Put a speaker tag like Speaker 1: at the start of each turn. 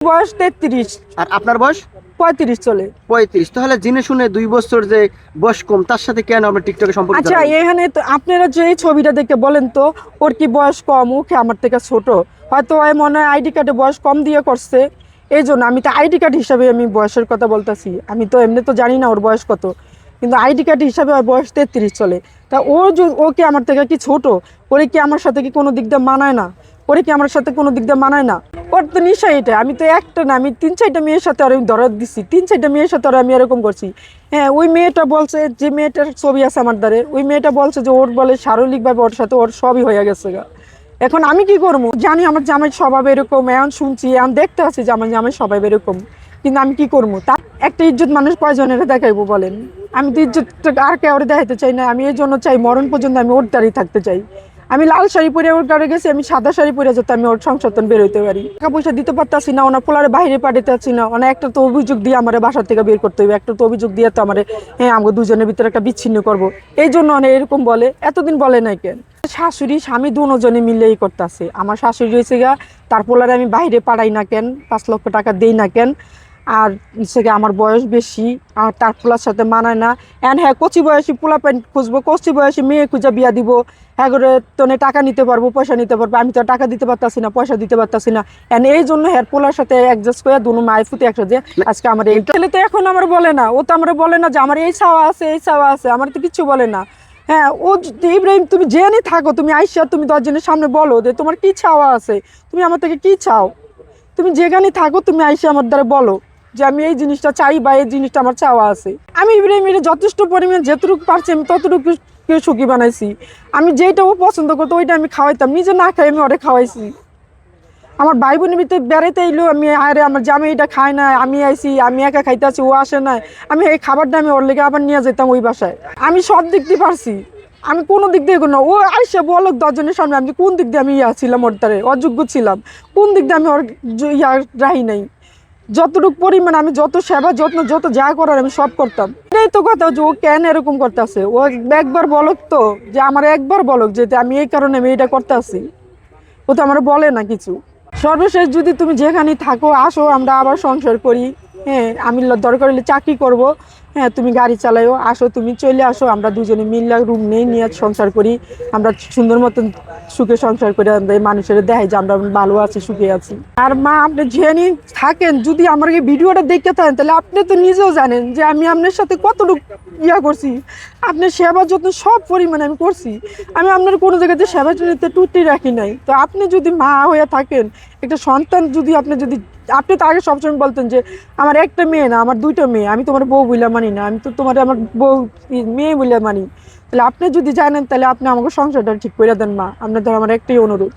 Speaker 1: বয়স তেত্রিশ।
Speaker 2: আর আপনার বয়স?
Speaker 1: পঁয়ত্রিশ চলে।
Speaker 2: পঁয়ত্রিশ। তাহলে জেনে শুনে দুই বছর যে বয়স কম তার সাথে কেন আমরা টিকটকে সম্পর্ক
Speaker 1: আচ্ছা এখানে তো আপনারা যে এই ছবিটা দেখে বলেন তো ওর কি বয়স কম? ওকে আমার থেকে ছোট? হয়তো ওই মনে হয় আইডি কার্ডে বয়স কম দিয়ে করছে। এই জন্য আমি তো আইডি কার্ড হিসাবে আমি বয়সের কথা বলতেছি। আমি তো এমনি তো জানি না ওর বয়স কত। কিন্তু আইডি কার্ড হিসাবে ওর বয়স তেত্রিশ চলে। তা ও ও কি আমার থেকে কি ছোট? ওরে কি আমার সাথে কি কোনো দিক দিয়ে মানায় না? ওরে কি আমার সাথে কোনো দিক দিয়ে মানায় না? ওর তো নিশা এটা। আমি তো একটা না, আমি তিন চারটা মেয়ের সাথে আর আমি দরদ দিচ্ছি তিন চারটা মেয়ের সাথে আর আমি এরকম করছি। হ্যাঁ ওই মেয়েটা বলছে যে মেয়েটার ছবি আছে আমার দ্বারে, ওই মেয়েটা বলছে যে ওর বলে শারীরিকভাবে ওর সাথে ওর সবই হয়ে গেছে গা। এখন আমি কি করব? জানি আমার জামাই স্বভাব এরকম এখন শুনছি এখন দেখতে আছি যে আমার জামাই স্বভাব এরকম। কিন্তু আমি কি করব? তার একটা ইজ্জত মানুষ কয়জনের দেখাইবো বলেন? আমি তো ইজ্জত আর কেউ দেখাইতে চাই না। আমি এই জন্য চাই মরণ পর্যন্ত আমি ওর দাঁড়িয়ে থাকতে চাই। আমি লাল শাড়ি পরে ওর কাছে গেছি, আমি সাদা শাড়ি পরে যাতে আমি ওর সংশোধন বেরোতে পারি। টাকা পয়সা দিতে পারতাছি না ওনার পোলারে বাইরে পাঠাতে পারছি না। ওনা একটা তো অভিযোগ দিয়ে আমার বাসার থেকে বের করতে হবে একটা তো অভিযোগ দিয়ে তো আমার হ্যাঁ আমাকে দুজনের ভিতরে একটা বিচ্ছিন্ন করব। এই জন্য অনেক এরকম বলে। এতদিন বলে নাই কেন? শাশুড়ি, স্বামী দুজনে মিলেই করতেছে। আমার শাশুড়ি হয়েছে গা, তার পোলারে আমি বাইরে পাড়াই না কেন? পাঁচ লক্ষ টাকা দেই না কেন? আর হচ্ছে গিয়ে আমার বয়স বেশি আর তার পোলার সাথে মানায় না। এন হ্যাঁ কচি বয়সী পোলা প্যান্ট খুঁজবো কচি বয়সী মেয়ে খুঁজে বিয়া দিব। হ্যাঁ করে তোনে টাকা নিতে পারব পয়সা নিতে পারব আমি তো টাকা দিতে পারতাছি না পয়সা দিতে পারতাছি না। এন এই জন্য হ্যাঁ পোলার সাথে অ্যাডজাস্ট করে দুনো মায়ের ফুটে একসাথে আজকে আমার এই ছেলে তো এখন আমার বলে না ও তো আমার বলে না যে আমার এই ছাওয়া আছে এই ছাওয়া আছে আমার তো কিচ্ছু বলে না। হ্যাঁ ও ইব্রাহিম তুমি জেনে থাকো তুমি আইসা তুমি দশজনের সামনে বলো যে তোমার কি ছাওয়া আছে তুমি আমার থেকে কি চাও? তুমি যেখানে থাকো তুমি আইসা আমার দ্বারা বলো। যে আমি এই জিনিসটা চাই বা এই জিনিসটা আমার চাওয়া আছে। আমি ইব্রাহিমের যথেষ্ট পরিমাণ যতটুকু পারছি আমি ততটুকু সুখী বানাইছি। আমি যেটা ও পছন্দ করতো ওইটা আমি খাওয়াইতাম, নিজে না খাই আমি ওরে খাওয়াইছি। আমার ভাই বোনের ভিতরে বেড়াইতে এলো, আমি আরে আমার জামে এটা খাই না আমি আইছি, আমি একা খাইতে আছি, ও আসে না আমি এই খাবারটা আমি ওর লেগে আবার নিয়ে যেতাম ওই বাসায়। আমি সব দিক দিয়ে পারছি। আমি কোনো দিক দিয়ে কোনো ও আইসা বলক দশজনের সামনে, আমি কোন দিক দিয়ে আমি ইয়া ছিলাম ওর দ্বারে, অযোগ্য ছিলাম। কোন দিক দিয়ে আমি ওর ইয়া রাহি নাই। যতটুকু পরিমাণ আমি যত সেবা, যত্ন, যত যা করার আমি সব করতাম। এটাই তো কথা যে ও কেন এরকম করতেছে? ও একবার বলক তো, যে আমার একবার বলক যে আমি এই কারণে আমি এটা করতে আসি ও তো আমার বলে না কিছু। সর্বশেষ যদি তুমি যেখানে থাকো, আসো, আমরা আবার সংসার করি। হ্যাঁ আমি দরকার হলে চাকরি করব। হ্যাঁ তুমি গাড়ি চালাইও আসো, তুমি চলে আসো, আমরা দুজনে মিল্লা রুম নেই, নিয়ে সংসার করি। আমরা সুন্দর মতন সুখে সংসার করে মানুষের দেখাই যে আমরা ভালো আছি, সুখে আছি। আর মা, আপনি জেনে থাকেন, যদি আমার এই ভিডিওটা দেখতে থাকেন, তাহলে আপনি তো নিজেও জানেন যে আমি আপনার সাথে কতটুকু ইয়া করছি। আপনার সেবা যত্ন সব পরিমাণে আমি করছি। আমি আপনার কোনো জায়গাতে সেবা যত্নতে টুটি রাখি নাই। তো আপনি যদি মা হয়ে থাকেন একটা সন্তান যদি আপনি যদি, আপনি তো আগে সবসময় বলতেন যে, আমার একটা মেয়ে না, আমার দুইটা মেয়ে, আমি তোমার বউ বইলে মানি না, আমি তো তোমার আমার বউ মেয়ে বইলে মানি। তাহলে আপনি যদি জানেন, তাহলে আপনি আমাকে সংসারটা ঠিক করে দেন মা। আপনার ধর আমার একটাই অনুরোধ।